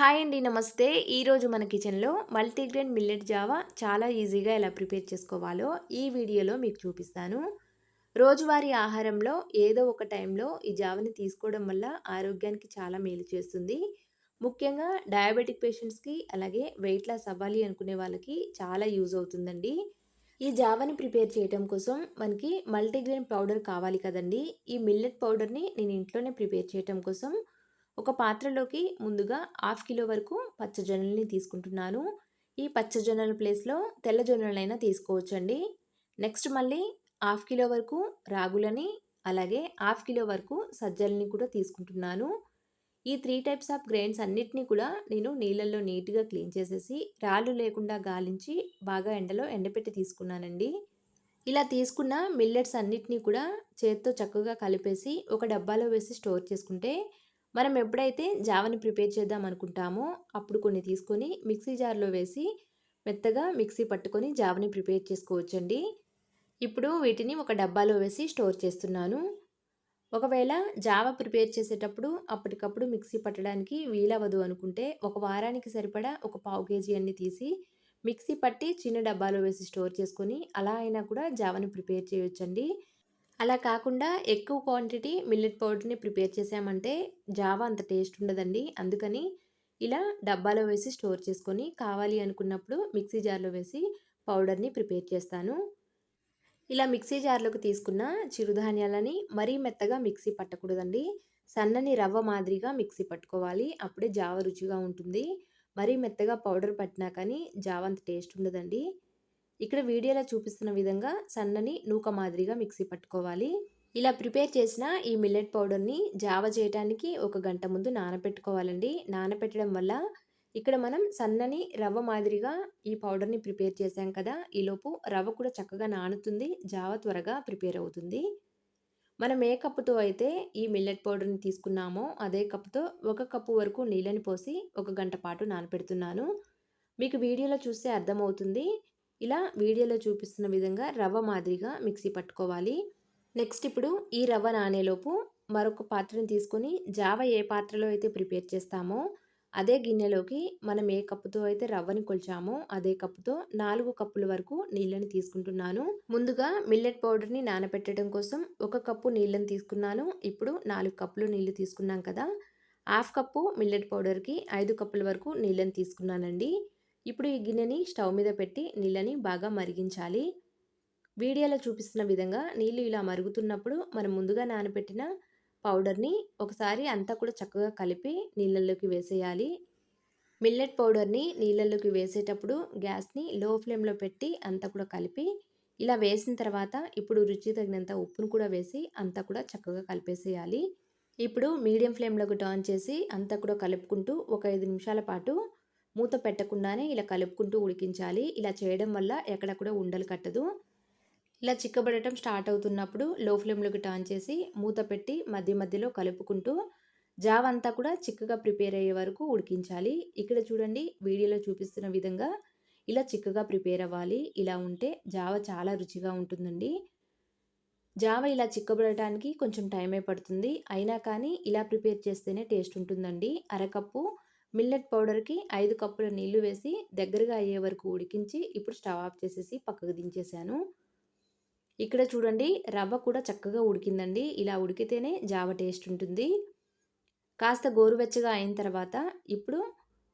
Hi అండి నమస్తే. ఈరోజు మన కిచెన్లో మల్టీగ్రెయిన్ మిల్లెట్ జావా చాలా ఈజీగా ఎలా ప్రిపేర్ చేసుకోవాలో ఈ వీడియోలో మీకు చూపిస్తాను. రోజువారీ ఆహారంలో ఏదో ఒక టైంలో ఈ జావని తీసుకోవడం వల్ల ఆరోగ్యానికి చాలా మేలు చేస్తుంది. ముఖ్యంగా డయాబెటిక్ పేషెంట్స్కి అలాగే వెయిట్ లాస్ అవ్వాలి అనుకునే వాళ్ళకి చాలా యూజ్ అవుతుందండి. ఈ జావని ప్రిపేర్ చేయడం కోసం మనకి మల్టీగ్రెయిన్ పౌడర్ కావాలి కదండి. ఈ మిల్లెట్ పౌడర్ని నేను ఇంట్లోనే ప్రిపేర్ చేయడం కోసం ఒక పాత్రలోకి ముందుగా హాఫ్ కిలో వరకు పచ్చజొన్నల్ని తీసుకుంటున్నాను. ఈ పచ్చజొన్నల ప్లేస్లో తెల్లజొన్నలైనా తీసుకోవచ్చండి. నెక్స్ట్ మళ్ళీ హాఫ్ కిలో వరకు రాగులని అలాగే హాఫ్ కిలో వరకు సజ్జలని కూడా తీసుకుంటున్నాను. ఈ త్రీ టైప్స్ ఆఫ్ గ్రెయిన్స్ అన్నిటినీ కూడా నేను నీళ్ళల్లో నీట్గా క్లీన్ చేసేసి రాళ్ళు లేకుండా గాలించి బాగా ఎండలో ఎండపెట్టి తీసుకున్నానండి. ఇలా తీసుకున్న మిల్లెట్స్ అన్నిటినీ కూడా చేత్తో చక్కగా కలిపేసి ఒక డబ్బాలో వేసి స్టోర్ చేసుకుంటే మనం ఎప్పుడైతే జావని ప్రిపేర్ చేద్దాం అనుకుంటామో అప్పుడు కొన్ని తీసుకొని మిక్సీ జార్లో వేసి మెత్తగా మిక్సీ పట్టుకొని జావని ప్రిపేర్ చేసుకోవచ్చండి. ఇప్పుడు వీటిని ఒక డబ్బాలో వేసి స్టోర్ చేస్తున్నాను. ఒకవేళ జావ ప్రిపేర్ చేసేటప్పుడు అప్పటికప్పుడు మిక్సీ పట్టడానికి వీలవ్వదు అనుకుంటే ఒక వారానికి సరిపడా ఒక పావు కేజీ అన్ని తీసి మిక్సీ పట్టి చిన్న డబ్బాలో వేసి స్టోర్ చేసుకొని అలా అయినా కూడా జావని ప్రిపేర్ చేయొచ్చండి. అలా కాకుండా ఎక్కువ క్వాంటిటీ మిల్లెట్ పౌడర్ని ప్రిపేర్ చేసామంటే జావా అంత టేస్ట్ ఉండదండి. అందుకని ఇలా డబ్బాలో వేసి స్టోర్ చేసుకొని కావాలి అనుకున్నప్పుడు మిక్సీ జార్లో వేసి పౌడర్ని ప్రిపేర్ చేస్తాను. ఇలా మిక్సీ జార్లోకి తీసుకున్న చిరుధాన్యాలని మరీ మెత్తగా మిక్సీ పట్టకూడదండి. సన్నని రవ్వ మాదిరిగా మిక్సీ పట్టుకోవాలి. అప్పుడే జావ రుచిగా ఉంటుంది. మరీ మెత్తగా పౌడర్ పట్టినా కానీ జావ అంత టేస్ట్ ఉండదండి. ఇక్కడ వీడియోలో చూపిస్తున్న విధంగా సన్నని నూక మాదిరిగా మిక్సీ పట్టుకోవాలి. ఇలా ప్రిపేర్ చేసిన ఈ మిల్లెట్ పౌడర్ని జావ చేయడానికి ఒక గంట ముందు నానపెట్టుకోవాలండి. నానపెట్టడం వల్ల ఇక్కడ మనం సన్నని రవ్వ మాదిరిగా ఈ పౌడర్ని ప్రిపేర్ చేసాం కదా ఈలోపు రవ్వ కూడా చక్కగా నానుతుంది జావ త్వరగా ప్రిపేర్ అవుతుంది. మనం ఏ కప్పుతో అయితే ఈ మిల్లెట్ పౌడర్ని తీసుకున్నామో అదే కప్పుతో ఒక కప్పు వరకు నీళ్ళని పోసి ఒక గంట పాటు నానపెడుతున్నాను. మీకు వీడియోలో చూస్తే అర్థమవుతుంది. ఇలా వీడియోలో చూపిస్తున్న విధంగా రవ్వ మాదిరిగా మిక్సీ పట్టుకోవాలి. నెక్స్ట్ ఇప్పుడు ఈ రవ్వ నానేలోపు మరొక పాత్రని తీసుకొని జావ ఏ పాత్రలో అయితే ప్రిపేర్ చేస్తామో అదే గిన్నెలోకి మనం ఏ కప్పుతో అయితే రవ్వని కొలిచామో అదే కప్పుతో నాలుగు కప్పుల వరకు నీళ్ళని తీసుకుంటున్నాను. ముందుగా మిల్లెట్ పౌడర్ని నానబెట్టడం కోసం ఒక కప్పు నీళ్ళని తీసుకున్నాను. ఇప్పుడు నాలుగు కప్పులు నీళ్ళు తీసుకున్నాం కదా. హాఫ్ కప్పు మిల్లెట్ పౌడర్కి ఐదు కప్పుల వరకు నీళ్ళని తీసుకున్నానండి. ఇప్పుడు ఈ గిన్నెని స్టవ్ మీద పెట్టి నీళ్ళని బాగా మరిగించాలి. వీడియోలో చూపిస్తున్న విధంగా నీళ్ళు ఇలా మరుగుతున్నప్పుడు మనం ముందుగా నానబెట్టిన పౌడర్ని ఒకసారి అంతా కూడా చక్కగా కలిపి నీళ్ళల్లోకి వేసేయాలి. మిల్లెట్ పౌడర్ని నీళ్ళల్లోకి వేసేటప్పుడు గ్యాస్ని లో ఫ్లేమ్లో పెట్టి అంతా కూడా కలిపి ఇలా వేసిన తర్వాత ఇప్పుడు రుచి తగినంత ఉప్పును కూడా వేసి అంతా కూడా చక్కగా కలిపేసేయాలి. ఇప్పుడు మీడియం ఫ్లేమ్లోకి టర్న్ చేసి అంతా కూడా కలుపుకుంటూ ఒక ఐదు నిమిషాల పాటు మూత పెట్టకుండానే ఇలా కలుపుకుంటూ ఉడికించాలి. ఇలా చేయడం వల్ల ఎక్కడ కూడా ఉండలు కట్టదు. ఇలా చిక్కబడటం స్టార్ట్ అవుతున్నప్పుడు లో ఫ్లేమ్లోకి టర్న్ చేసి మూత పెట్టి మధ్య మధ్యలో కలుపుకుంటూ జావ అంతా కూడా చిక్కగా ప్రిపేర్ అయ్యే వరకు ఉడికించాలి. ఇక్కడ చూడండి వీడియోలో చూపిస్తున్న విధంగా ఇలా చిక్కగా ప్రిపేర్ అవ్వాలి. ఇలా ఉంటే జావ చాలా రుచిగా ఉంటుందండి. జావ ఇలా చిక్కబడటానికి కొంచెం టైమే పడుతుంది. అయినా కానీ ఇలా ప్రిపేర్ చేస్తేనే టేస్ట్ ఉంటుందండి. అరకప్పు మిల్లెట్ పౌడర్కి ఐదు కప్పుల నీళ్ళు వేసి దగ్గరగా అయ్యే వరకు ఉడికించి ఇప్పుడు స్టవ్ ఆఫ్ చేసేసి పక్కకు దించేసాను. ఇక్కడ చూడండి రవ్వ కూడా చక్కగా ఉడికిందండి. ఇలా ఉడికితేనే జావ టేస్ట్ ఉంటుంది. కాస్త గోరువెచ్చగా అయిన తర్వాత ఇప్పుడు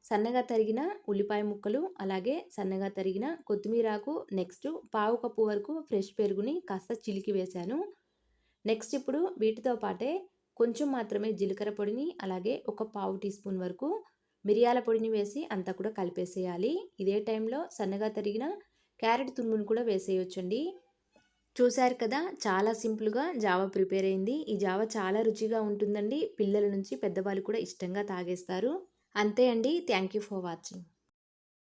సన్నగా తరిగిన ఉల్లిపాయ ముక్కలు అలాగే సన్నగా తరిగిన కొత్తిమీరాకు నెక్స్ట్ పావు కప్పు వరకు ఫ్రెష్ పెరుగుని కాస్త చిలికి వేశాను నెక్స్ట్ ఇప్పుడు వీటితో పాటే కొంచెం మాత్రమే జీలకర్ర పొడిని అలాగే ఒక పావు టీ స్పూన్ వరకు మిరియాల పొడిని వేసి అంతా కూడా కలిపేసేయాలి. ఇదే టైంలో సన్నగా తరిగిన క్యారెట్ తురుమును కూడా వేసేయొచ్చండి. చూశారు కదా చాలా సింపుల్గా జావ ప్రిపేర్ అయింది. ఈ జావ చాలా రుచిగా ఉంటుందండి. పిల్లల నుంచి పెద్దవాళ్ళు కూడా ఇష్టంగా తాగేస్తారు. అంతే అండి. Thank you for watching.